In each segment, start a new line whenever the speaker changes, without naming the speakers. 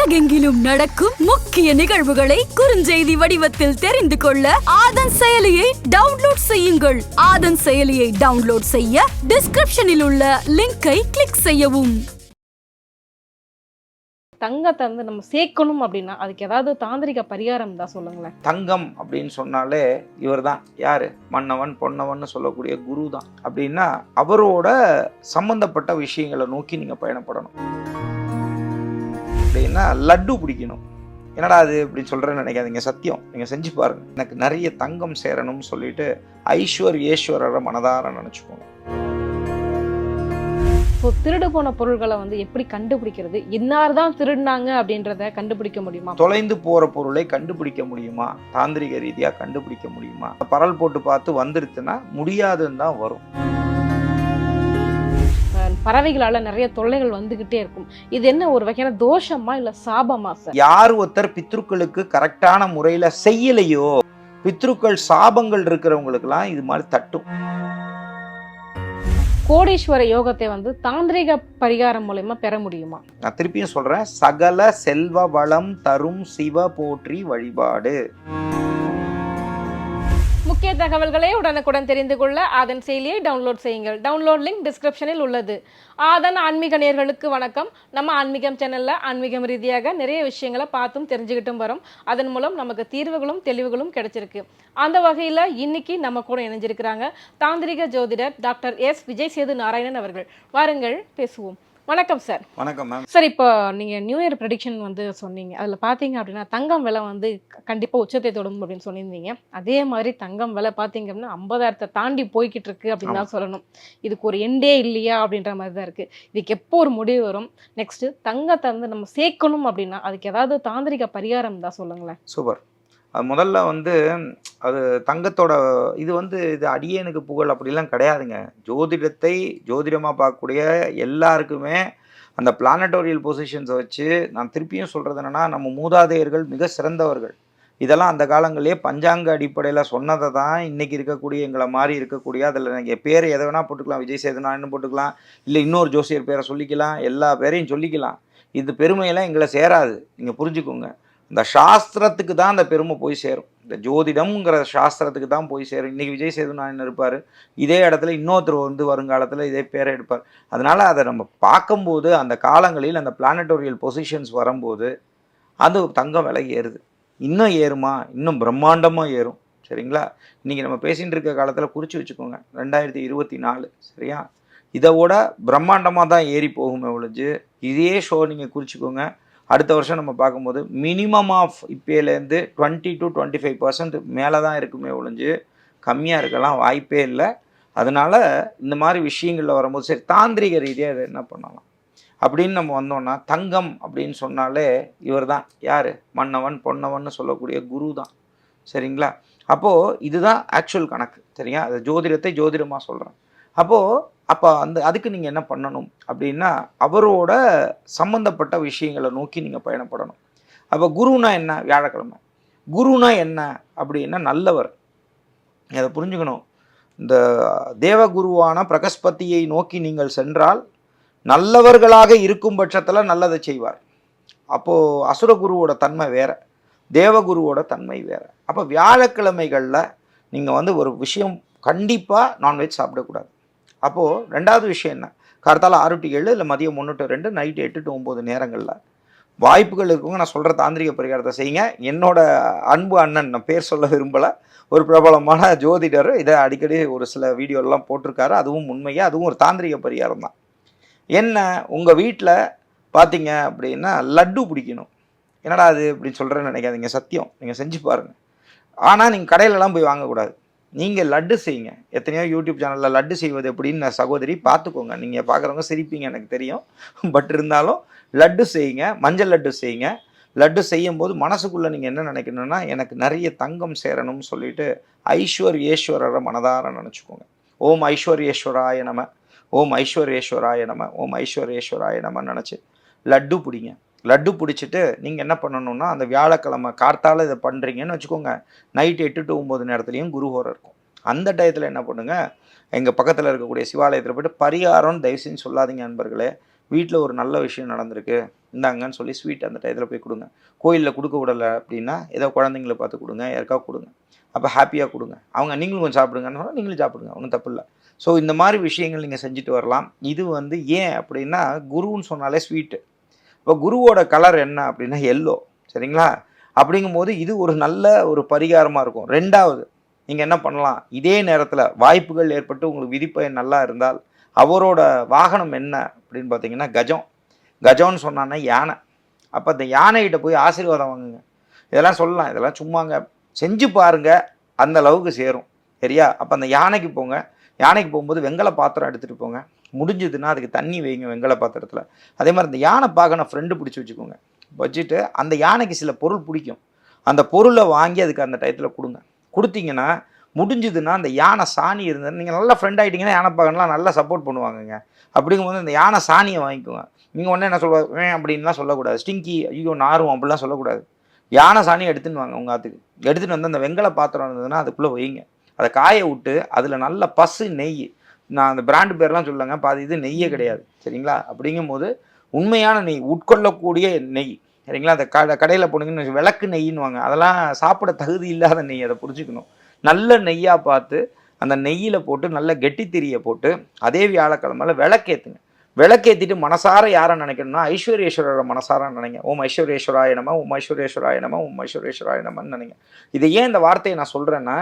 உலகெங்கிலும் நடக்கும் முக்கிய நிகழ்வுகளை குறுஞ்செய்தி வடிவத்தில் தெரிந்து கொள்ள ஆதன் செயலியை டவுன்லோட் செய்யுங்கள். ஆதன் செயலியை டவுன்லோட் செய்ய டிஸ்கிரிப்ஷனில் உள்ள லிங்கை கிளிக் செய்யவும்.
தங்கத்தை வந்து நம்ம சேர்க்கணும் அப்படின்னா அதுக்கு ஏதாவது தாந்திரிக பரிகாரம் தான் சொல்லுங்களேன்.
தங்கம் அப்படின்னு சொன்னாலே இவர் தான் யார்? மன்னவன் பொன்னவன் சொல்லக்கூடிய குரு தான் அப்படின்னா அவரோட சம்பந்தப்பட்ட விஷயங்களை நோக்கி நீங்கள் பயணப்படணும். அப்படின்னா லட்டு பிடிக்கணும். என்னடா அது இப்படி சொல்கிறேன்னு நினைக்காதீங்க சத்தியம். நீங்கள் செஞ்சு பாருங்க. எனக்கு நிறைய தங்கம் சேரணும்னு சொல்லிட்டு ஐஸ்வர் ஈஸ்வரரை மனதார நினச்சிக்கோங்க.
ஸோ திருடு போன பொருள்களை வந்து எப்படி கண்டுபிடிக்கிறது? இன்னார் தான் திருடினாங்க அப்படின்றத கண்டுபிடிக்க முடியுமா?
தொலைந்து போகிற பொருளை கண்டுபிடிக்க முடியுமா? தாந்திரிக ரீதியாக கண்டுபிடிக்க முடியுமா? பரல் போட்டு பார்த்து வந்துருச்சுன்னா முடியாதுன்னு தான் வரும்.
பறவைகளால நிறைய தொல்லைகள் வந்துகிட்டே இருக்கும். இது என்ன ஒரு வகையான தோஷமா இல்ல சாபமா சார்?
யார் ஒருத்தர் பித்ருக்களுக்கு கரெக்டான முறையில் செய்யலையோ பித்ருக்கள் சாபங்கள் இருக்கிறவங்களுக்கெல்லாம் இது மாதிரி தட்டும்.
கோடீஸ்வர யோகத்தை வந்து தாந்திரிக பரிகாரம் மூலயமா பெற முடியுமா?
நான் திருப்பியும் சொல்றேன் சகல செல்வ வளம் தரும் சிவ போற்றி வழிபாடு.
முக்கிய தகவல்களை உடனுக்குடன் தெரிந்து கொள்ள ஆதன் செயலியை டவுன்லோட் செய்யுங்கள். டவுன்லோட் லிங்க் டிஸ்கிரிப்ஷனில் உள்ளது. ஆதன் ஆன்மீக நேர்களுக்கு வணக்கம். நம்ம ஆன்மீகம் சேனலில் ஆன்மீகம் ரீதியாக நிறைய விஷயங்களை பார்த்தும் தெரிஞ்சுக்கிட்டும் வரோம். அதன் மூலம் நமக்கு தீர்வுகளும் தெளிவுகளும் கிடைச்சிருக்கு. அந்த வகையில் இன்னைக்கு நம்ம கூட இணைஞ்சிருக்கிறாங்க தாந்திரிக ஜோதிடர் டாக்டர் எஸ். விஜய் சேது நாராயணன் அவர்கள். வாருங்கள் பேசுவோம். வணக்கம் சார்
வணக்கம் மேம்
சார் இப்போ நீங்கள் நியூ இயர் ப்ரெடிக்ஷன் வந்து சொன்னீங்க. அதில் பார்த்தீங்க அப்படின்னா தங்கம் விலை வந்து கண்டிப்பாக உச்சத்தை தொடும் அப்படின்னு சொல்லியிருந்தீங்க. அதே மாதிரி தங்கம் விலை பார்த்தீங்க அப்படின்னா ஐம்பதாயிரத்தை தாண்டி போய்கிட்டு இருக்கு அப்படின்னு தான் சொல்லணும். இதுக்கு ஒரு எண்டே இல்லையா அப்படின்ற மாதிரி தான் இருக்குது இதுக்கு எப்போ ஒரு முடிவு வரும்? நெக்ஸ்ட்டு தங்கத்தை வந்து நம்ம சேர்க்கணும் அப்படின்னா அதுக்கு ஏதாவது தாந்திரிக பரிகாரம் தான் சொல்லுங்களேன்.
சூப்பர். அது முதல்ல வந்து அது தங்கத்தோட இது வந்து இது அடியேனுக்கு புகழ் அப்படிலாம் கிடையாதுங்க. ஜோதிடத்தை ஜோதிடமாக பார்க்கக்கூடிய எல்லாருக்குமே அந்த பிளானட்டோரியல் பொசிஷன்ஸை வச்சு நான் திருப்பியும் சொல்கிறது என்னென்னா நம்ம மூதாதையர்கள் மிக சிறந்தவர்கள். இதெல்லாம் அந்த காலங்களிலே பஞ்சாங்க அடிப்படையில் சொன்னதை தான் இன்றைக்கி இருக்கக்கூடிய எங்களை மாதிரி இருக்கக்கூடிய அதில் நீங்கள் பேர் எதை வேணால் போட்டுக்கலாம் விஜய் சேதுனான்னு போட்டுக்கலாம் இல்லை இன்னொரு ஜோசியர் பேரை சொல்லிக்கலாம் எல்லா பேரையும் சொல்லிக்கலாம். இது பெருமையெல்லாம் எங்களை சேராது. நீங்கள் புரிஞ்சுக்கோங்க. இந்த சாஸ்திரத்துக்கு தான் அந்த பெருமை போய் சேரும். இந்த ஜோதிடம்ங்கிற சாஸ்திரத்துக்கு தான் போய் சேரும். இன்றைக்கி விஜய் சேதுநாதன் இருப்பார். இதே இடத்துல இன்னொருத்தர் வந்து வருங்காலத்தில் இதே பேரை எடுப்பார். அதனால் அதை நம்ம பார்க்கும்போது அந்த காலங்களில் அந்த பிளானட்டோரியல் பொசிஷன்ஸ் வரும்போது அது தங்கம் விலை ஏறுது. இன்னும் ஏறுமா? இன்னும் பிரம்மாண்டமாக ஏறும். சரிங்களா? இன்றைக்கி நம்ம பேசிகிட்டு இருக்க காலத்தில் குறித்து வச்சுக்கோங்க. ரெண்டாயிரத்தி இருபத்தி நாலு. சரியா? இதை விட பிரம்மாண்டமாக தான் ஏறி போகுமே ஒழிஞ்சு இதே ஷோ நீங்கள் குறிச்சிக்கோங்க. அடுத்த வருஷம் நம்ம பார்க்கும்போது minimum of இப்போலேருந்து twenty to twenty five percent மேலே தான் இருக்குமே ஒழிஞ்சு கம்மியாக இருக்கலாம் வாய்ப்பே இல்லை. அதனால் இந்த மாதிரி விஷயங்களில் வரும்போது சரி தாந்திரிக ரீதியாக இதை என்ன பண்ணலாம்? அப்படின்னு நம்ம வந்தோம்னா தங்கம் அப்படின்னு சொன்னாலே இவர் தான் யார்? மன்னவன் பொன்னவன் சொல்லக்கூடிய குரு தான் சரிங்களா? அப்போது இதுதான் ஆக்சுவல் கணக்கு. சரியா? அது ஜோதிடத்தை ஜோதிடமாக சொல்கிறேன் அப்போது அப்போ அந்த அதுக்கு நீங்கள் என்ன பண்ணணும்? அப்படின்னா அவரோட சம்மந்தப்பட்ட விஷயங்களை நோக்கி நீங்கள் பயணப்படணும். அப்போ குருனா என்ன? வியாழக்கிழமை. குருனா என்ன? அப்படின்னா நல்லவர். அதை புரிஞ்சுக்கணும். இந்த தேவகுருவான பிரகஸ்பதியை நோக்கி நீங்கள் சென்றால் நல்லவர்களாக இருக்கும் பட்சத்தில் நல்லதை செய்வார். அப்போது அசுரகுருவோட தன்மை வேற. தேவகுருவோட தன்மை வேற. அப்போ வியாழக்கிழமைகளில் நீங்கள் வந்து ஒரு விஷயம் கண்டிப்பாக நான்வெஜ் சாப்பிடக்கூடாது. அப்போது ரெண்டாவது விஷயம் என்ன? கார்த்தால ஆறு டு ஏழு இல்லை மதியம் ஒன்று டு ரெண்டு நைட்டு எட்டு டு ஒம்பது நேரங்களில் வாய்ப்புகள் இருக்கவங்க நான் சொல்கிற தாந்திரிக பரிகாரத்தை செய்யுங்க. என்னோட அன்பு அண்ணன் நான் பேர் சொல்ல விரும்பலை. ஒரு பிரபலமான ஜோதிடர். இதை அடிக்கடி ஒரு சில வீடியோலாம் போட்டிருக்காரு. அதுவும் உண்மையாக அதுவும் ஒரு தாந்திரிக பரிகாரம் தான். என்ன? உங்கள் வீட்டில் பார்த்தீங்க அப்படின்னா லட்டு பிடிக்கணும். என்னடா அது அப்படின்னு சொல்கிறேன்னு நினைக்காதீங்க. சத்தியம். நீங்கள் செஞ்சு பாருங்கள் ஆனால் நீங்கள் கடையிலலாம் போய் வாங்கக்கூடாது. நீங்கள் லட்டு செய்யுங்க. எத்தனையோ யூடியூப் சேனலில் லட்டு செய்வது எப்படின்னு நான் சகோதரி பார்த்துக்கோங்க. நீங்கள் பார்க்குறவங்க சிரிப்பீங்க எனக்கு தெரியும். பட் இருந்தாலும் லட்டு செய்யுங்க மஞ்சள் லட்டு செய்யுங்க. லட்டு செய்யும்போது மனசுக்குள்ளே நீங்கள் என்ன நினைக்கணும்னா எனக்கு நிறைய தங்கம் சேரணும்னு சொல்லிட்டு ஐஸ்வர்யேஸ்வரரை மனதார நினச்சிக்கோங்க. ஓம் ஐஸ்வர்யேஸ்வராய நம ஓம் ஐஸ்வர்யேஸ்வராய நம ஓம் ஐஸ்வர்யேஸ்வராய நம நினச்சி லட்டு பிடிங்க. லட்டு பிடிச்சிட்டு நீங்கள் என்ன பண்ணணும்னா அந்த வியாழக்கிழமை கார்த்தால இதை பண்ணுறீங்கன்னு வச்சுக்கோங்க. நைட் எட்டு டு ஒம்பது நேரத்துலையும் குருஹோரம் இருக்கும். அந்த டயத்தில் என்ன பண்ணுங்க எங்கள் பக்கத்தில் இருக்கக்கூடிய சிவாலயத்தில் போய்ட்டு பரிகாரம்னு தயவு செஞ்சு சொல்லாதீங்க நண்பர்களே. வீட்டில் ஒரு நல்ல விஷயம் நடந்திருக்கு இந்தாங்கன்னு சொல்லி ஸ்வீட் அந்த டயத்தில் போய் கொடுங்க. கோயிலில் கொடுக்க விடலை அப்படின்னா ஏதோ குழந்தைங்கள பார்த்து கொடுங்க யாருக்கா கொடுங்க. அப்போ ஹாப்பியாக கொடுங்க. அவங்க நீங்களும் கொஞ்சம் சாப்பிடுங்கன்னு சொன்னால் நீங்களும் சாப்பிடுங்க ஒன்றும் தப்பு இல்லை. ஸோ இந்த மாதிரி விஷயங்கள் நீங்கள் செஞ்சுட்டு வரலாம். இது வந்து ஏன் அப்படின்னா குருன்னு சொன்னாலே ஸ்வீட்டு இப்போ குருவோட கலர் என்ன அப்படின்னா எல்லோ சரிங்களா? அப்படிங்கும்போது இது ஒரு நல்ல ஒரு பரிகாரமாக இருக்கும். ரெண்டாவது நீங்கள் என்ன பண்ணலாம்? இதே நேரத்தில் வாய்ப்புகள் ஏற்பட்டு உங்களுக்கு விதிப்பயன் நல்லா இருந்தால் அவரோட வாகனம் என்ன அப்படின்னு பார்த்தீங்கன்னா கஜம். கஜம்னு சொன்னான்னா யானை. அப்போ அந்த யானைகிட்ட போய் ஆசீர்வாதம் வாங்குங்க. இதெல்லாம் சொல்லலாம். இதெல்லாம் சும்மாங்க. செஞ்சு பாருங்கள் அந்த அளவுக்கு சேரும். சரியா? அப்போ அந்த யானைக்கு போங்க. யானைக்கு போகும்போது வெங்கல பாத்திரம் எடுத்துகிட்டு போங்க. முடிஞ்சதுன்னா அதுக்கு தண்ணி வைங்க வெங்கல பாத்திரத்தில். அதே மாதிரி இந்த யானை பார்க்க ஃப்ரெண்டு பிடிச்சி வச்சுக்கோங்க. வச்சுட்டு அந்த யானைக்கு சில பொருள் பிடிக்கும். அந்த பொருளை வாங்கி அதுக்கு அந்த டயத்தில் கொடுங்க. கொடுத்தீங்கன்னா முடிஞ்சதுன்னா அந்த யானை சாணி இருந்தது நீங்கள் நல்லா ஃப்ரெண்ட் ஆகிட்டீங்கன்னா யானை பார்க்கணும்லாம் நல்லா சப்போர்ட் பண்ணுவாங்கங்க. அப்படிங்கும்போது அந்த யானை சாணியை வாங்கிக்கோங்க. நீங்கள் ஒன்றே என்ன சொல்லுவா ஏன் அப்படின்லாம் சொல்லக்கூடாது. ஸ்டிங்கி ஐயோ நாரும் அப்படிலாம் சொல்லக்கூடாது. யானை சாணி எடுத்துன்னு வாங்க உங்கள் ஆத்துக்கு. எடுத்துகிட்டு வந்து அந்த வெங்கல பாத்திரம் இருந்ததுன்னா அதுக்குள்ளே வைங்க. அதை காய விட்டு அதில் நல்ல பசு நெய் நான் அந்த பிராண்டு பேர்லாம் சொல்லுங்க பாதி இது நெய்யே கிடையாது. சரிங்களா? அப்படிங்கும்போது உண்மையான நெய் உட்கொள்ளக்கூடிய நெய். சரிங்களா? அந்த கடை கடையில் போனீங்கன்னு விளக்கு நெய்யின்னுவாங்க அதெல்லாம் சாப்பிட தகுதி இல்லாத நெய். அதை புரிஞ்சுக்கணும். நல்ல நெய்யாக பார்த்து அந்த நெய்யில் போட்டு நல்ல கெட்டித்திரியை போட்டு அதே வியாழக்கிழமையில விளக்கேற்றுங்க விளக்கேற்றிட்டு மனசார யாரை நினைக்கணும்னா ஐஸ்வர்யேஸ்வரரை மனசார நினைங்க. ஓம் ஐஸ்வர்யேஸ்வராய நம ஓம் ஐஸ்வர்யேஸ்வராய நம ஓம் ஐஸ்வர்யேஸ்வராய நமன்னு நினைங்க. இதை ஏன் இந்த வார்த்தையை நான் சொல்கிறேன்னா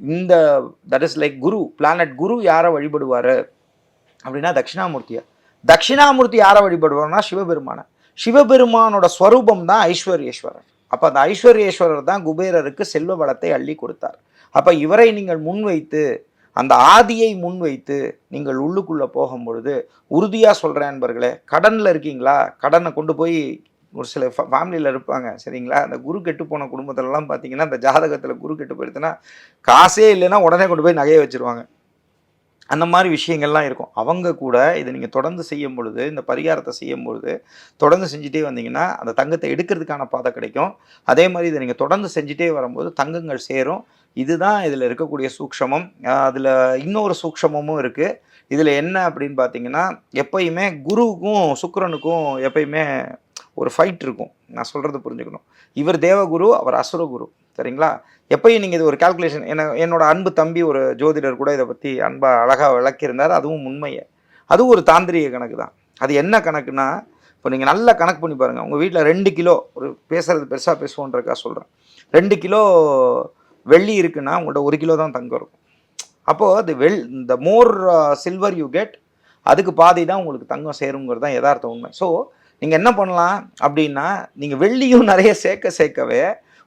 இந்த that is like Guru planet Guru யாரை வழிபடுவார்? அப்படின்னா தட்சிணாமூர்த்தியை தட்சிணாமூர்த்தி யாரை வழிபடுவார்னா சிவபெருமானை. சிவபெருமானோட ஸ்வரூபம் தான் ஐஸ்வர்யேஸ்வரர். அப்போ அந்த ஐஸ்வர்யேஸ்வரர் தான் குபேரருக்கு செல்வ வளத்தை அள்ளி கொடுத்தார். அப்போ இவரை நீங்கள் முன்வைத்து அந்த ஆதியை முன்வைத்து நீங்கள் உள்ளுக்குள்ளே போகும்பொழுது உறுதியாக சொல்கிறேன் நண்பர்களே கடனில் இருக்கீங்களா? கடனை கொண்டு போய் ஒரு சில ஃபேமிலியில் இருப்பாங்க. சரிங்களா? அந்த குரு கெட்டு போன குடும்பத்திலலாம் பார்த்தீங்கன்னா அந்த ஜாதகத்தில் குரு கெட்டு போயிடுச்சுன்னா காசே இல்லைன்னா உடனே கொண்டு போய் நகையை வச்சுருவாங்க. அந்த மாதிரி விஷயங்கள்லாம் இருக்கும். அவங்க கூட இதை நீங்கள் தொடர்ந்து செய்யும் பொழுது இந்த பரிகாரத்தை செய்யும் பொழுது தொடர்ந்து செஞ்சுட்டே வந்தீங்கன்னா அந்த தங்கத்தை எடுக்கிறதுக்கான பாதை கிடைக்கும். அதே மாதிரி இதை நீங்கள் தொடர்ந்து செஞ்சுட்டே வரும்போது தங்கங்கள் சேரும். இதுதான் இதில் இருக்கக்கூடிய சூக்ஷமம். அதில் இன்னொரு சூக்ஷமமும் இருக்குது இதில் என்ன அப்படின்னு பார்த்தீங்கன்னா எப்பயுமே குருவுக்கும் சுக்கரனுக்கும் எப்பயுமே ஒரு ஃபைட் இருக்கும். நான் சொல்கிறது புரிஞ்சுக்கணும். இவர் தேவகுரு அவர் அசுரகுரு. சரிங்களா? எப்பயும் நீங்கள் இது ஒரு கால்குலேஷன் என்ன என்னோட அன்பு தம்பி ஒரு ஜோதிடர் கூட இதை பற்றி அன்பாக அழகாக விளக்கியிருந்தார். அதுவும் உண்மையை. அதுவும் ஒரு தாந்திரிக கணக்கு தான். அது என்ன கணக்குன்னா இப்போ நீங்கள் நல்லா கணக்கு பண்ணி பாருங்கள் உங்கள் வீட்டில் ரெண்டு கிலோ ஒரு பேசுகிறது பெருசாக பேசுவோன்றக்கா சொல்கிறேன் ரெண்டு கிலோ வெள்ளி இருக்குன்னா உங்கள்கிட்ட ஒரு கிலோ தான் தங்கம் இருக்கும். அப்போது அது வெள் இந்த மோர் சில்வர் யூ கெட் அதுக்கு பாதி தான் உங்களுக்கு தங்கம் சேருங்கிறது தான் யதார்த்த உண்மை. ஸோ நீங்கள் என்ன பண்ணலாம் அப்படின்னா நீங்கள் வெள்ளியும் நிறைய சேர்க்க சேர்க்கவே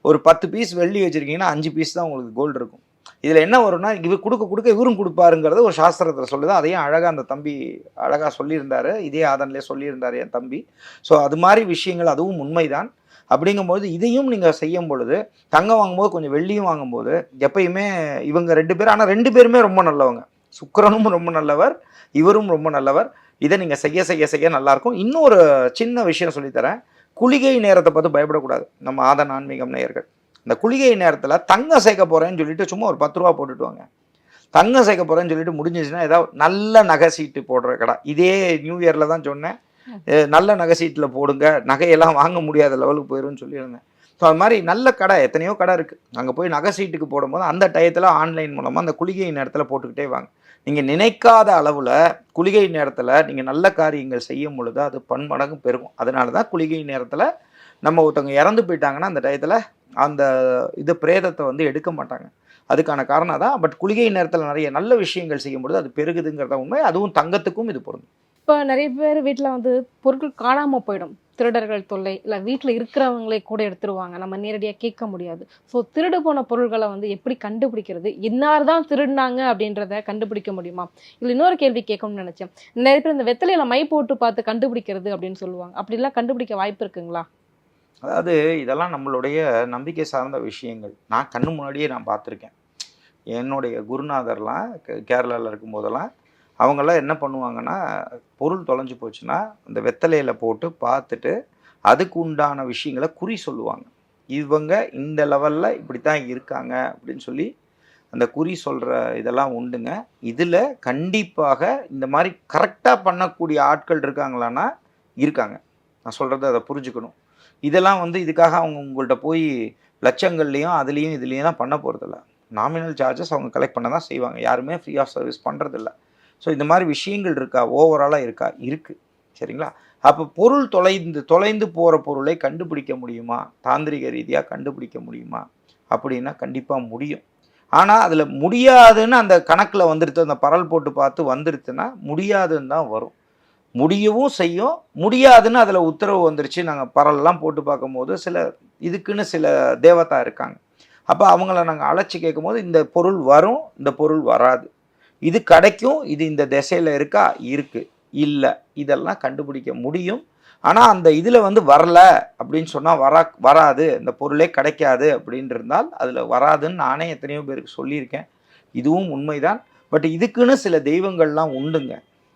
ஒரு பத்து பீஸ் வெள்ளி வச்சுருக்கீங்கன்னா அஞ்சு பீஸ் தான் உங்களுக்கு கோல்டு இருக்கும். இதில் என்ன வரும்னா இவர் கொடுக்க கொடுக்க இவரும் கொடுப்பாருங்கிறது ஒரு சாஸ்திரத்தில் சொல்லுது. அதையும் அழகாக அந்த தம்பி அழகாக சொல்லியிருந்தாரு. இதே ஆதன்லேயே சொல்லியிருந்தார் என் தம்பி. ஸோ அது மாதிரி விஷயங்கள் அதுவும் உண்மைதான். அப்படிங்கும்போது இதையும் நீங்கள் செய்யும் பொழுது தங்கம் வாங்கும்போது கொஞ்சம் வெள்ளியும் வாங்கும்போது எப்பயுமே இவங்க ரெண்டு பேரும் ஆனால் ரெண்டு பேருமே ரொம்ப நல்லவங்க. சுக்கரனும் ரொம்ப நல்லவர் இவரும் ரொம்ப நல்லவர். இதை நீங்கள் செய்ய செய்ய செய்ய நல்லாயிருக்கும். இன்னொரு சின்ன விஷயம் சொல்லித்தரேன். குளிகை நேரத்தை பார்த்து பயப்படக்கூடாது. நம்ம ஆதன் ஆன்மீகம் நேயர்கள். இந்த குளிகை நேரத்தில் தங்கம் சேர்க்க போகிறேன்னு சொல்லிட்டு சும்மா ஒரு பத்து ரூபா போட்டுட்டு வாங்க. தங்கம் சேர்க்க போகிறேன்னு சொல்லிட்டு முடிஞ்சிச்சுன்னா ஏதாவது நல்ல நகை சீட்டு போடுற கடை. இதே நியூ இயரில் தான் சொன்னேன். நல்ல நகை சீட்டில் போடுங்க. நகையெல்லாம் வாங்க முடியாத லெவலுக்கு போயிரும்னு சொல்லியிருந்தேன். ஸோ அது மாதிரி நல்ல கடை. எத்தனையோ கடை இருக்குது அங்கே போய் நகை சீட்டுக்கு போடும்போது அந்த டயத்தில் ஆன்லைன் மூலமாக அந்த குளிகை நேரத்தில் போட்டுக்கிட்டே வாங்க. நீங்கள் நினைக்காத அளவில் குளிகை நேரத்தில் நீங்கள் நல்ல காரியங்கள் செய்யும் பொழுது அது பன்மடங்கு பெருகும். அதனால தான் குளிகை நேரத்தில் நம்ம ஒருத்தவங்க இறந்து போயிட்டாங்கன்னா அந்த டயத்தில் அந்த இது பிரேதத்தை வந்து எடுக்க மாட்டாங்க. அதுக்கான காரணம் தான் பட் குளிகை நேரத்தில் நிறைய நல்ல விஷயங்கள் செய்யும் பொழுது அது பெருகுதுங்கிறத உண்மை. அதுவும் தங்கத்துக்கும் இது பொருந்தும்.
இப்போ நிறைய பேர் வீட்டில் வந்து பொருட்கள் காணாமல் போயிடும். திருடர்கள் தொல்லை இல்லை வீட்டில் இருக்கிறவங்களே கூட எடுத்துருவாங்க. நம்ம நேரடியாக கேட்க முடியாது. ஸோ திருடு போன பொருள்களை வந்து எப்படி கண்டுபிடிக்கிறது? இன்னார் தான் திருடினாங்க அப்படின்றத கண்டுபிடிக்க முடியுமா? இல்லை இன்னொரு கேள்வி கேட்கணும்னு நினச்சேன். நிறைய பேர் இந்த வெத்தலையில் மை போட்டு பார்த்து கண்டுபிடிக்கிறது அப்படின்னு சொல்லுவாங்க. அப்படிலாம் கண்டுபிடிக்க வாய்ப்பு இருக்குங்களா?
அதாவது இதெல்லாம் நம்மளுடைய நம்பிக்கை சார்ந்த விஷயங்கள். நான் கண்ணு முன்னாடியே நான் பார்த்துருக்கேன். என்னுடைய குருநாதர்லாம் கேரளாவில் இருக்கும்போதெல்லாம் அவங்கெல்லாம் என்ன பண்ணுவாங்கன்னா பொருள் தொலைஞ்சு போச்சுன்னா அந்த வெத்தலையில் போட்டு பார்த்துட்டு அதுக்கு உண்டான விஷயங்களை குறி சொல்லுவாங்க. இவங்க இந்த லெவலில் இப்படி தான் இருக்காங்க அப்படின்னு சொல்லி அந்த குறி சொல்கிற இதெல்லாம் உண்டுங்க. இதில் கண்டிப்பாக இந்த மாதிரி கரெக்டாக பண்ணக்கூடிய ஆட்கள் இருக்காங்களான்னா இருக்காங்க. நான் சொல்கிறத அதை புரிஞ்சுக்கணும். இதெல்லாம் வந்து இதுக்காக அவங்க உங்கள்கிட்ட போய் லட்சங்கள்லேயும் அதுலேயும் இதுலேயும் தான் பண்ண போகிறதில்ல நாமினல் சார்ஜஸ் அவங்க கலெக்ட் பண்ண தான் செய்வாங்க. யாருமே ஃப்ரீ ஆஃப் சர்வீஸ் பண்ணுறதில்ல ஸோ இந்த மாதிரி விஷயங்கள் இருக்கா? ஓவராலாக இருக்கா? இருக்குது சரிங்களா? அப்போ பொருள் தொலைந்து தொலைந்து போகிற பொருளை கண்டுபிடிக்க முடியுமா? தாந்திரிக ரீதியாக கண்டுபிடிக்க முடியுமா? அப்படின்னா கண்டிப்பாக முடியும். ஆனால் அதில் முடியாதுன்னு அந்த கணக்கில் வந்துடுத்து அந்த பரல் போட்டு பார்த்து வந்துடுத்துன்னா முடியாதுன்னு தான் வரும். முடியவும் செய்யும். முடியாதுன்னு அதில் உத்தரவு வந்துருச்சு. நாங்கள் பரல்லாம் போட்டு பார்க்கும்போது சில இதுக்குன்னு சில தேவதா இருக்காங்க. அப்போ அவங்கள நாங்கள் அழைச்சி கேட்கும்போது இந்த பொருள் வரும் இந்த பொருள் வராது. இது கிடைக்கும் இது இந்த திசையில் இருக்கா? இருக்குது இல்லை. இதெல்லாம் கண்டுபிடிக்க முடியும். ஆனால் அந்த இதில் வந்து வரல அப்படின்னு சொன்னால் வரா வராது. இந்த பொருளே கிடைக்காது அப்படின்னு இருந்தால் அதில் வராதுன்னு நானே எத்தனையோ பேருக்கு சொல்லியிருக்கேன். இதுவும் உண்மைதான். பட் இதுக்குன்னு சில தெய்வங்கள்லாம் உண்டுங்க.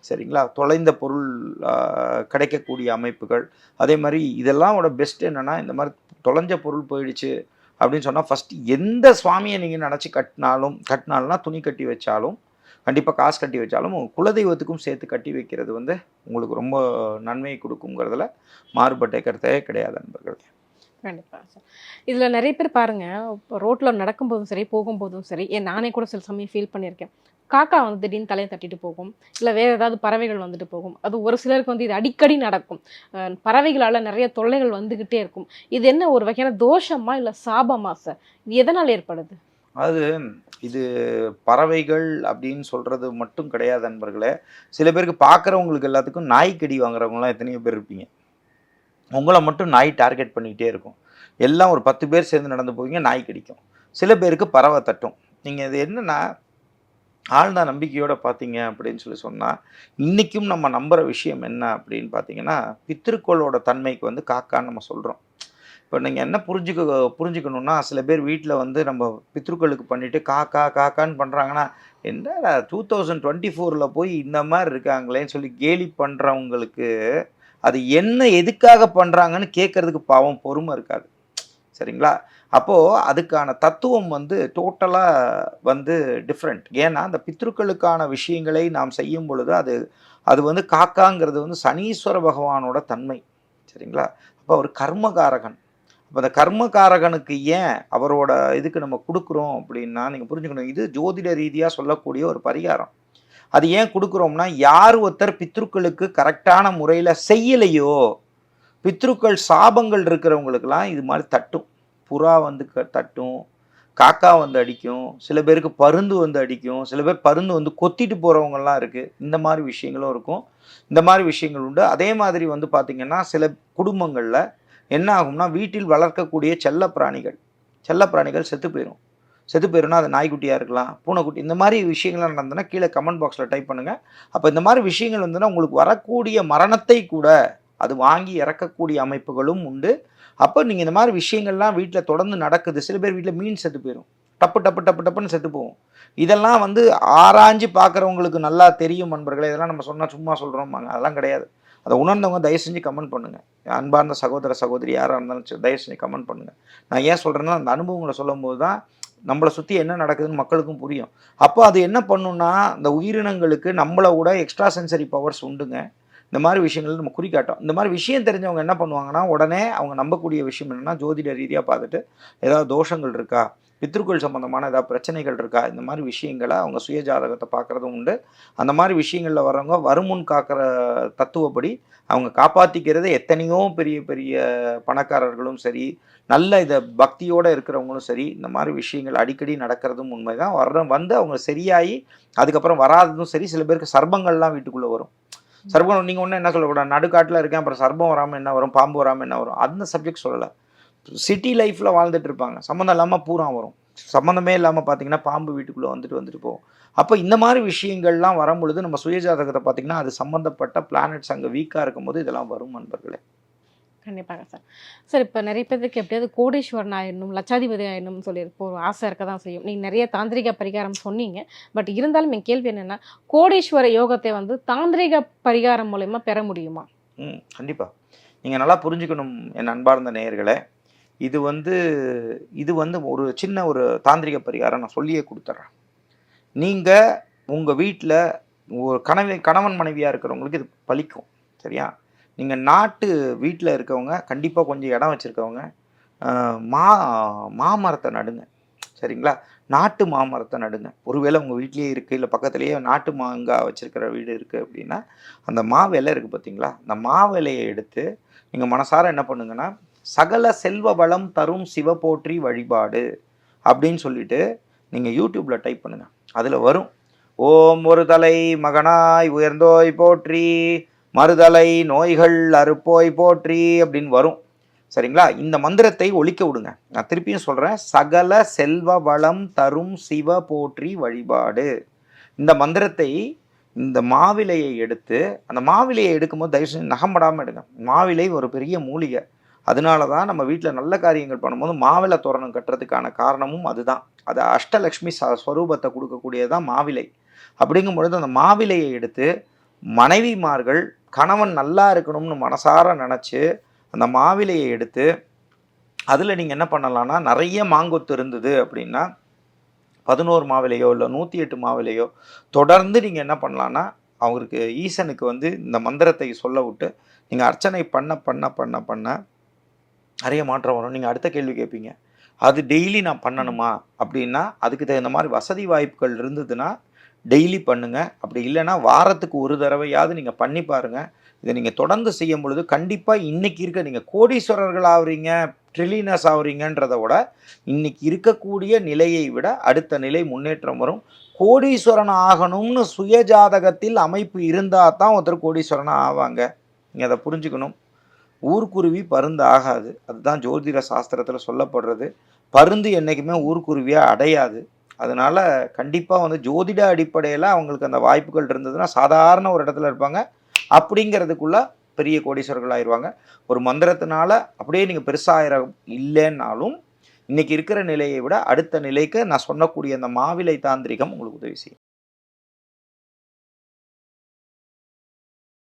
சரிங்களா? தொலைந்த பொருள் கிடைக்கக்கூடிய அமைப்புகள். அதே மாதிரி இதெல்லாம் பெஸ்ட் என்னென்னா இந்த மாதிரி தொலைஞ்ச பொருள் போயிடுச்சு அப்படின்னு சொன்னால் ஃபஸ்ட்டு எந்த சுவாமியை நீங்கள் நினச்சி கட்டினாலும் கட்டினாலும்னா துணி கட்டி வச்சாலும் கண்டிப்பாக காசு கட்டி வச்சாலும் குலதெய்வத்துக்கும் சேர்த்து கட்டி வைக்கிறது வந்து உங்களுக்கு ரொம்ப நன்மையை கொடுக்குங்கிறதுல மாறுபட்ட கருத்தே கிடையாது நண்பர்கள்.
கண்டிப்பாக சார். இதில் நிறைய பேர் பாருங்கள் இப்போ ரோட்டில் நடக்கும்போதும் சரி போகும்போதும் சரி ஏன் நானே கூட சில சமயம் ஃபீல் பண்ணியிருக்கேன். காக்கா வந்து திடீர்னு தலையை தட்டிட்டு போகும் இல்லை வேறு ஏதாவது பறவைகள் வந்துட்டு போகும். அது ஒரு சிலருக்கு வந்து இது அடிக்கடி நடக்கும். பறவைகளால் நிறைய தொல்லைகள் வந்துக்கிட்டே இருக்கும். இது என்ன ஒரு வகையான தோஷமா இல்லை சாபமா சார்? இது எதனால் ஏற்படுது?
அது இது பறவைகள் அப்படின்னு சொல்கிறது மட்டும் கிடையாது நண்பர்களே. சில பேருக்கு பார்க்குறவங்களுக்கு எல்லாத்துக்கும் நாய் கடி வாங்குறவங்களாம் எத்தனையோ பேர் இருப்பீங்க. உங்களை மட்டும் நாய் டார்கெட் பண்ணிக்கிட்டே இருக்கும். எல்லாம் ஒரு பத்து பேர் சேர்ந்து நடந்து போவீங்க நாய் கடிக்கும். சில பேருக்கு பறவை தட்டும். நீங்கள் இது என்னென்னா ஆழ்ந்த நம்பிக்கையோடு பார்த்தீங்க அப்படின்னு சொல்லி சொன்னால் இன்றைக்கும் நம்ம நம்புகிற விஷயம் என்ன அப்படின்னு பார்த்தீங்கன்னா பித்திருக்கோளோட தன்மைக்கு வந்து காக்கான்னு நம்ம சொல்கிறோம் இப்போ நீங்கள் என்ன புரிஞ்சுக்க புரிஞ்சுக்கணுன்னா சில பேர் வீட்டில் வந்து நம்ம பித்ருக்களுக்கு பண்ணிவிட்டு காக்கா காக்கான்னு பண்ணுறாங்கன்னா என்னடா டூ தௌசண்ட் டுவெண்ட்டி ஃபோரில் போய் இந்த மாதிரி இருக்காங்களேன்னு சொல்லி கேலி பண்ணுறவங்களுக்கு அது என்ன எதுக்காக பண்ணுறாங்கன்னு கேட்குறதுக்கு பாவம் பொறுமை இருக்காது. சரிங்களா? அப்போது அதுக்கான தத்துவம் வந்து டோட்டலாக வந்து டிஃப்ரெண்ட் ஏன்னா அந்த பித்ருக்களுக்கான விஷயங்களை நாம் செய்யும் பொழுது அது அது வந்து காக்காங்கிறது வந்து சனீஸ்வர பகவானோட தன்மை. சரிங்களா? அப்போ அவர் கர்மகாரகன். இப்போ அந்த கர்மகாரகனுக்கு ஏன் அவரோட இதுக்கு நம்ம கொடுக்குறோம் அப்படின்னா நீங்கள் புரிஞ்சுக்கணும். இது ஜோதிட ரீதியாக சொல்லக்கூடிய ஒரு பரிகாரம். அது ஏன் கொடுக்குறோம்னா யார் ஒருத்தர் பித்ருக்களுக்கு கரெக்டான முறையில் செய்யலையோ பித்ருக்கள் சாபங்கள் இருக்கிறவங்களுக்கெல்லாம் இது மாதிரி தட்டும். புறா வந்து க- தட்டும் காக்கா வந்து அடிக்கும் சில பேருக்கு பருந்து வந்து அடிக்கும் சில பேர் பருந்து வந்து கொத்திட்டு போகிறவங்கலாம் இருக்குது இந்த மாதிரி விஷயங்களும் இருக்கும். இந்த மாதிரி விஷயங்கள் உண்டு. அதே மாதிரி வந்து பார்த்திங்கன்னா சில குடும்பங்களில் என்ன ஆகும்னா வீட்டில் வளர்க்கக்கூடிய செல்ல பிராணிகள் செல்ல பிராணிகள் செத்து போயிடும் செத்து போயிரும்னா அது நாய்க்குட்டியாக இருக்கலாம் பூனைக்குட்டி இந்த மாதிரி விஷயங்கள்லாம் நடந்ததுன்னா கீழே கமெண்ட் பாக்ஸில் டைப் பண்ணுங்கள் அப்போ இந்த மாதிரி விஷயங்கள் வந்துன்னா உங்களுக்கு வரக்கூடிய மரணத்தை கூட அது வாங்கி இறக்கக்கூடிய அமைப்புகளும் உண்டு. அப்போ நீங்கள் இந்த மாதிரி விஷயங்கள்லாம் வீட்டில் தொடர்ந்து நடக்குது. சில பேர் வீட்டில் மீன் செத்து போயிடும் டப்பு டப்பு டப்பு டப்புன்னு செத்து போகும் இதெல்லாம் வந்து ஆராய்ஞ்சு பார்க்குறவங்களுக்கு நல்லா தெரியும் நண்பர்களே இதெல்லாம் நம்ம சொன்னால் சும்மா சொல்கிறோமாங்க அதெல்லாம் கிடையாது. அதை உணர்ந்தவங்க தயவு செஞ்சு கமெண்ட் பண்ணுங்கள் அன்பார்ந்த சகோதர சகோதரி யாராக இருந்தாலும் தயவு செஞ்சு கமெண்ட் பண்ணுங்கள் நான் ஏன் சொல்கிறேன்னா அந்த அனுபவங்களை சொல்லும்போது தான் நம்மளை சுற்றி என்ன நடக்குதுன்னு மக்களுக்கும் புரியும். அப்போ அது என்ன பண்ணுன்னா இந்த உயிரினங்களுக்கு நம்மளை விட எக்ஸ்ட்ரா சென்சரி பவர்ஸ் உண்டுங்க. இந்த மாதிரி விஷயங்கள் நம்ம குறிக்காட்டும் இந்த மாதிரி விஷயம் தெரிஞ்சவங்க என்ன பண்ணுவாங்கன்னா உடனே அவங்க நம்பக்கூடிய விஷயம் என்னென்னா ஜோதிட ரீதியாக பார்த்துட்டு ஏதாவது தோஷங்கள் இருக்கா? பித்திருக்கள் சம்மந்தமான ஏதாவது பிரச்சனைகள் இருக்கா? இந்த மாதிரி விஷயங்களை அவங்க சுய ஜாதகத்தை பார்க்குறதும் உண்டு. அந்த மாதிரி விஷயங்களில் வர்றவங்க வருமுன் காக்கிற தத்துவப்படி அவங்க காப்பாற்றிக்கிறது எத்தனையோ பெரிய பெரிய பணக்காரர்களும் சரி நல்ல இதை பக்தியோடு இருக்கிறவங்களும் சரி இந்த மாதிரி விஷயங்கள் அடிக்கடி நடக்கிறதும் உண்மை தான் வர்ற வந்து அவங்க சரியாகி அதுக்கப்புறம் வராததும் சரி சில பேருக்கு சர்பங்கள்லாம் வீட்டுக்குள்ளே வரும். சர்பம் நீங்கள் ஒன்றும் என்ன சொல்லக்கூடாது? நடுக்காட்டில் இருக்கேன் அப்புறம் சர்பம் வராமல் என்ன வரும்? பாம்பு வராமல் என்ன வரும்? அந்த சப்ஜெக்ட் சொல்லலை. சிட்டி லைஃப்பில் வாழ்ந்துட்டு இருப்பாங்க. சம்மந்தம் இல்லாமல் பூரா வரும். சம்மந்தமே இல்லாமல் பார்த்தீங்கன்னா பாம்பு வீட்டுக்குள்ளே வந்துட்டு வந்துட்டு போகும். அப்போ இந்த மாதிரி விஷயங்கள்லாம் வரும் பொழுது நம்ம சுயஜாதகத்தை பார்த்தீங்கன்னா அது சம்மந்தப்பட்ட பிளானட்ஸ் அங்கே வீக்காக இருக்கும்போது இதெல்லாம் வரும் நண்பர்களே.
கண்டிப்பாக சார் சார் இப்போ நிறைய பேருக்கு எப்படியாவது கோடீஸ்வரன் ஆயிடணும் லட்சாதிபதி ஆயிடணும்னு சொல்லி இப்போ ஒரு ஆசை இருக்க தான் செய்யும். நீங்கள் நிறைய தாந்திரிக பரிகாரம் சொன்னீங்க. பட் இருந்தாலும் என் கேள்வி என்னென்னா கோடீஸ்வர யோகத்தை வந்து தாந்திரிக பரிகாரம் மூலயமா பெற முடியுமா?
ம் கண்டிப்பாக நீங்கள் நல்லா புரிஞ்சுக்கணும் என் அன்பார்ந்த நேயர்களே. இது வந்து இது வந்து ஒரு சின்ன ஒரு தாந்திரிக பரிகாரம் நான் சொல்லியே கொடுத்துட்றேன் நீங்கள் உங்கள் வீட்டில் ஒரு கணவன் கணவன் மனைவியாக இருக்கிறவங்களுக்கு இது பலிக்கும் சரியா? நீங்கள் நாட்டு வீட்டில் இருக்கவங்க கண்டிப்பாக கொஞ்சம் இடம் வச்சுருக்கவங்க மா மாமரத்தை நடுங்க சரிங்களா? நாட்டு மாமரத்தை நடுங்க. ஒருவேளை உங்கள் வீட்லேயே இருக்குது இல்லை பக்கத்துலேயே நாட்டு மாங்காய் வச்சுருக்கிற வீடு இருக்குது அப்படின்னா அந்த மாவிலை இருக்குது பார்த்தீங்களா அந்த மாவிலையை எடுத்து நீங்கள் மனசார என்ன பண்ணுங்கன்னா சகல செல்வ வளம் தரும் சிவ போற்றி வழிபாடு அப்படின்னு சொல்லிட்டு நீங்கள் யூடியூப்பில் டைப் பண்ணுங்கள் அதில் வரும். ஓம் ஒரு தலை மகனாய் உயர்ந்தோய் போற்றி மறுதலை நோய்கள் அறுப்போய் போற்றி அப்படின்னு வரும். சரிங்களா? இந்த மந்திரத்தை ஒழிக்க விடுங்க. நான் திருப்பியும் சொல்கிறேன் சகல செல்வ வளம் தரும் சிவ போற்றி வழிபாடு. இந்த மந்திரத்தை இந்த மாவிலையை எடுத்து அந்த மாவிலையை எடுக்கும்போது தயவு செஞ்சு நகம்படாமல் எடுங்க. மாவிலை ஒரு பெரிய மூலிகை. அதனால தான் நம்ம வீட்டில் நல்ல காரியங்கள் பண்ணும்போது மாவிலை தோரணம் கட்டுறதுக்கான காரணமும் அதுதான். அது அஷ்டலக்ஷ்மி ச ஸ்வரூபத்தை கொடுக்கக்கூடியதான் மாவிலை அப்படிங்கும் பொழுது அந்த மாவிலையை எடுத்து மனைவிமார்கள் கணவன் நல்லா இருக்கணும்னு மனசார நினச்சி அந்த மாவிலையை எடுத்து அதில் நீங்கள் என்ன பண்ணலான்னா நிறைய மாங்கொத்து இருந்தது அப்படின்னா பதினோரு மாவிலையோ இல்லை நூற்றி எட்டு மாவிலையோ தொடர்ந்து நீங்கள் என்ன பண்ணலான்னா அவருக்கு ஈசனுக்கு வந்து இந்த மந்திரத்தை சொல்ல விட்டு நீங்கள் அர்ச்சனை பண்ண பண்ண பண்ண பண்ண நிறைய மாற்றம் வரும். நீங்கள் அடுத்த கேள்வி கேட்பீங்க அது டெய்லி நான் பண்ணணுமா? அப்படின்னா அதுக்கு தகுந்த மாதிரி வசதி வாய்ப்புகள் இருந்ததுன்னா டெய்லி பண்ணுங்க. அப்படி இல்லைன்னா வாரத்துக்கு ஒரு தடவையாவது நீங்கள் பண்ணி பாருங்க. இதை நீங்கள் தொடர்ந்து செய்யும் பொழுது கண்டிப்பாக இன்னைக்கு இருக்க நீங்கள் கோடீஸ்வரர்கள் ஆகுறீங்க ட்ரில்லினஸ் ஆகுறீங்கன்றத விட இன்னைக்கு இருக்கக்கூடிய நிலையை விட அடுத்த நிலை முன்னேற்றம் வரும். கோடீஸ்வரன் ஆகணும்னு சுயஜாதகத்தில் அமைப்பு இருந்தால் தான் ஒருத்தர் கோடீஸ்வரனாக ஆவாங்க. நீங்கள் அதை புரிஞ்சுக்கணும். ஊர்க்குருவி பருந்து ஆகாது. அதுதான் ஜோதிட சாஸ்திரத்தில் சொல்லப்படுறது. பருந்து என்றைக்குமே ஊர்க்குருவியாக அடையாது. அதனால் கண்டிப்பாக வந்து ஜோதிட அடிப்படையில் அவங்களுக்கு அந்த வாய்ப்புகள் இருந்ததுன்னா சாதாரண ஒரு இடத்துல இருப்பாங்க. அப்படிங்கிறதுக்குள்ள பெரிய கோடீஸ்வரர்கள் ஆயிடுவாங்க ஒரு மந்திரத்தினால அப்படியே நீங்கள் பெருசாகிற இல்லைன்னாலும் இன்னைக்கு இருக்கிற நிலையை விட அடுத்த நிலைக்கு நான் சொன்னக்கூடிய அந்த மாவிலை தாந்திரிகம் உங்களுக்கு உதவி செய்யும்.